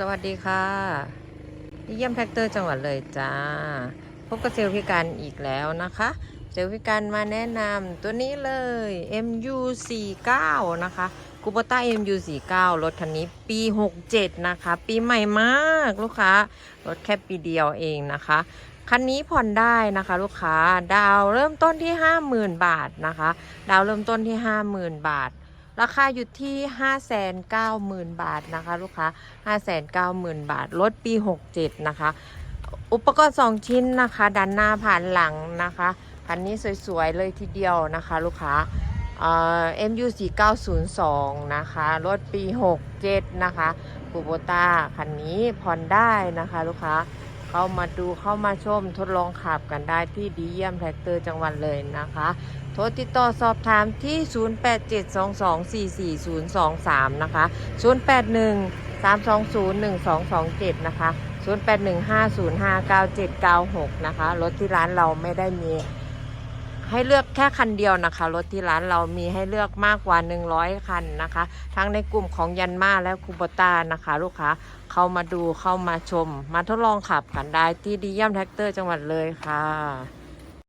สวัสดีค่ะเยี่ยมแท็กเตอร์จังหวัดเลยจ้า พบกับเซลล์พิการอีกแล้วนะคะ เซลล์พิการมาแนะนำตัวนี้เลย MU49 นะคะกูปต้า MU49 รถคันนี้ปี 67 นะคะ ปีใหม่มากลูกค้า รถแค่ปีเดียวเองนะคะ คันนี้ผ่อนได้นะคะ ลูกค้า ดาวเริ่มต้นที่ 50,000 บาทนะคะ ดาวเริ่มต้นที่ 50,000 บาท ราคาอยู่ที่ 590,000 บาทนะคะ ลูกค้า 590,000 บาทรถปี 67 นะคะ อุปกรณ์ 2 ชิ้นนะคะ ด้านหน้าผ่านหลังนะคะคันนี้สวยๆเลยทีเดียวนะคะ ลูกค้าเอ่อ MU 4902นะคะรถปี67นะคะคูโบต้าคันนี้ผ่อนได้นะคะ ลูกค้า เข้ามาดูเข้ามาชมทดลองขับกันได้ที่ดีเยี่ยมแท็กเตอร์จังหวัดเลยนะคะ โทรติดต่อสอบถามที่ 0872244023 นะคะ 081 320 1227 นะคะ 0815059796 นะคะ รถที่ร้านเราไม่ได้มี ให้เลือกแค่คันเดียวนะคะ รถที่ร้านเรามีให้เลือกมากกว่า 100 คันนะคะ ทั้งในกลุ่มของยันมาและคูโบต้านะคะ ลูกค้าเข้ามาดูเข้ามาชม มาทดลองขับกันได้ที่ดีเยี่ยมแท็กเตอร์จังหวัดเลยค่ะ